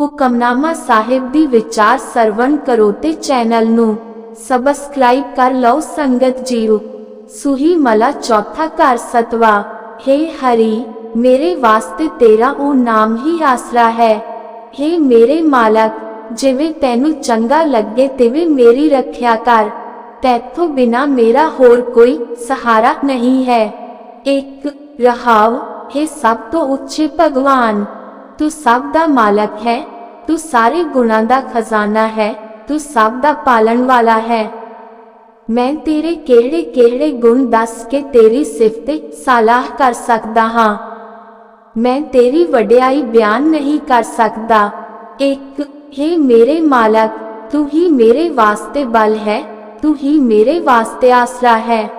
ਹੁਕਮਨਾਮਾ ਸਾਹਿਬ ਦੀ ਵਿਚਾਰ ਸਰਵਣ ਕਰੋ ਤੇ ਚੈਨਲ ਨੂੰ ਸਬਸਕ੍ਰਾਈਬ ਕਰ ਲਓ। ਸੰਗਤ ਜੀਓ ਸੁਹੀ ਮਲਾ ਚੌਥਾ ਘਰ ਸਤਵਾ। हे ਹਰੀ, ਮੇਰੇ ਵਾਸਤੇ ਤੇਰਾ ਉਹ ਨਾਮ ਹੀ ਆਸਰਾ ਹੈ। हे ਮੇਰੇ ਮਾਲਕ, ਜਿਵੇਂ ਤੈਨੂੰ ਚੰਗਾ ਲੱਗੇ ਤਿਵੇਂ ਮੇਰੀ ਰੱਖਿਆ ਕਰ। ਤੈਥੋਂ ਬਿਨਾ ਮੇਰਾ ਹੋਰ ਕੋਈ ਸਹਾਰਾ ਨਹੀਂ ਹੈ। ਇੱਕ ਰਹਾਵ ਹੈ ਸਭ ਤੋਂ ਉੱਚੇ ਭਗਵਾਨ। ਤੂੰ ਸਭ ਦਾ ਮਾਲਕ ਹੈ, ਤੂੰ ਸਾਰੇ ਗੁਣਾਂ ਦਾ ਖਜ਼ਾਨਾ ਹੈ, ਤੂੰ ਸਭ ਦਾ ਪਾਲਣ ਵਾਲਾ ਹੈ। ਮੈਂ ਤੇਰੇ ਕਿਹੜੇ ਕਿਹੜੇ ਗੁਣ ਦੱਸ ਕੇ ਤੇਰੀ ਸਿਫਤ ਸਲਾਹ ਕਰ ਸਕਦਾ ਹਾਂ? ਮੈਂ ਤੇਰੀ ਵਡਿਆਈ ਬਿਆਨ ਨਹੀਂ ਕਰ ਸਕਦਾ। ਇੱਕ, ਹੈ ਮੇਰੇ ਮਾਲਕ, ਤੂੰ ਹੀ ਮੇਰੇ ਵਾਸਤੇ ਬਲ ਹੈ, ਤੂੰ ਹੀ ਮੇਰੇ ਵਾਸਤੇ ਆਸਰਾ ਹੈ।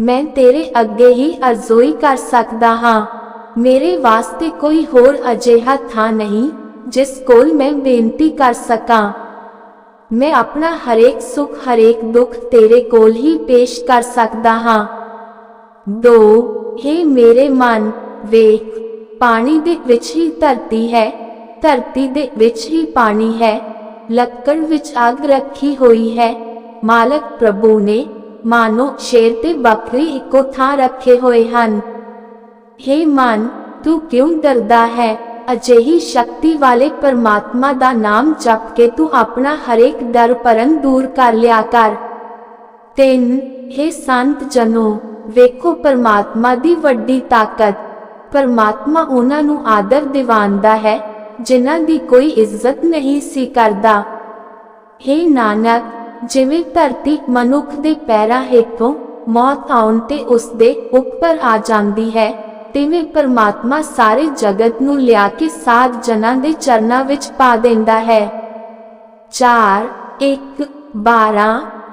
ਮੈਂ ਤੇਰੇ ਅੱਗੇ ਹੀ ਅਰਜ਼ੋਈ ਕਰ ਸਕਦਾ ਹਾਂ। ਮੇਰੇ ਵਾਸਤੇ ਕੋਈ ਹੋਰ ਅਜਿਹਾ ਥਾਂ ਨਹੀਂ, ਜਿਸ ਕੋਲ ਮੈਂ ਬੇਨਤੀ ਕਰ ਸਕਾਂ। ਮੈਂ ਆਪਣਾ ਹਰੇਕ ਸੁੱਖ, ਹਰੇਕ ਦੁੱਖ ਤੇਰੇ ਕੋਲ ਹੀ ਪੇਸ਼ ਕਰ ਸਕਦਾ ਹਾਂ। ਦੋ हे ਮੇਰੇ ਮਨ, ਵੇਖ, ਪਾਣੀ ਦੇ ਵਿੱਚ ਹੀ ਧਰਤੀ ਹੈ, ਧਰਤੀ ਦੇ ਵਿੱਚ ਹੀ ਪਾਣੀ ਹੈ, ਲੱਕੜ ਵਿੱਚ ਅੱਗ ਰੱਖੀ ਹੋਈ ਹੈ, ਮਾਲਕ ਪ੍ਰਭੂ ਨੇ ਮਾਨੋ ਸ਼ੇਰ ਤੇ ਬੱਕਰੀ ਇੱਕੋ ਥਾਂ ਰੱਖੇ ਹੋਏ ਹਨ। हे ਮਨ ਤੂੰ ਕਿਉਂ ਡਰਦਾ ਹੈ ਅਜਿਹੀ ਸ਼ਕਤੀ ਵਾਲੇ ਪਰਮਾਤਮਾ ਦਾ ਨਾਮ ਜਪ ਕੇ ਤੂੰ ਆਪਣਾ ਹਰੇਕ ਡਰ ਪਰਨ ਦੂਰ ਕਰ ਲਿਆ ਕਰ ਤਿੰਨ हे ਸੰਤ ਜਨੋ ਵੇਖੋ ਪਰਮਾਤਮਾ ਦੀ ਵੱਡੀ ਤਾਕਤ ਪਰਮਾਤਮਾ ਉਹਨਾਂ ਨੂੰ ਆਦਰ ਦਿਵਾਉਂਦਾ ਹੈ ਜਿਨ੍ਹਾਂ ਦੀ ਕੋਈ ਇੱਜ਼ਤ ਨਹੀਂ ਸੀ ਕਰਦਾ हे ਨਾਨਕ ਜਿਵੇਂ ਧਰਤੀ ਮਨੁੱਖ ਦੇ ਪੈਰਾਂ ਹੇਠੋਂ ਮੌਤ ਆਉਣ ਤੇ ਉਸ ਦੇ ਉੱਪਰ ਆ ਜਾਂਦੀ ਹੈ ਤਿਵੇਂ ਪਰਮਾਤਮਾ ਸਾਰੇ ਜਗਤ ਨੂੰ ਲਿਆ ਕੇ ਸਾਧ ਜਨਾਂ ਦੇ ਚਰਨਾਂ ਵਿੱਚ ਪਾ ਦਿੰਦਾ ਹੈ। 4 1 12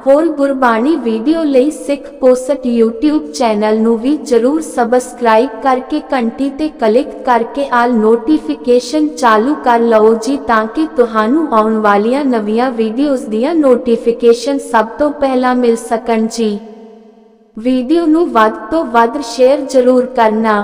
ਹੋਰ ਗੁਰਬਾਣੀ ਵੀਡੀਓ ਲਈ ਸਿੱਖ ਪੋਸਟ YouTube ਚੈਨਲ ਨੂੰ ਵੀ ਜਰੂਰ ਸਬਸਕ੍ਰਾਈਬ ਕਰਕੇ ਘੰਟੀ ਤੇ ਕਲਿੱਕ ਕਰਕੇ ਆਲ ਨੋਟੀਫਿਕੇਸ਼ਨ ਚਾਲੂ ਕਰ ਲਓ ਜੀ ਤਾਂ ਕਿ ਤੁਹਾਨੂੰ ਆਉਣ ਵਾਲੀਆਂ ਨਵੀਆਂ ਵੀਡੀਓਜ਼ ਦੀਆਂ ਨੋਟੀਫਿਕੇਸ਼ਨ ਸਭ ਤੋਂ ਪਹਿਲਾਂ ਮਿਲ ਸਕਣ ਜੀ। ਵੀਡੀਓ ਨੂੰ ਵੱਧ ਤੋਂ ਵੱਧ ਸ਼ੇਅਰ ਜ਼ਰੂਰ ਕਰਨਾ।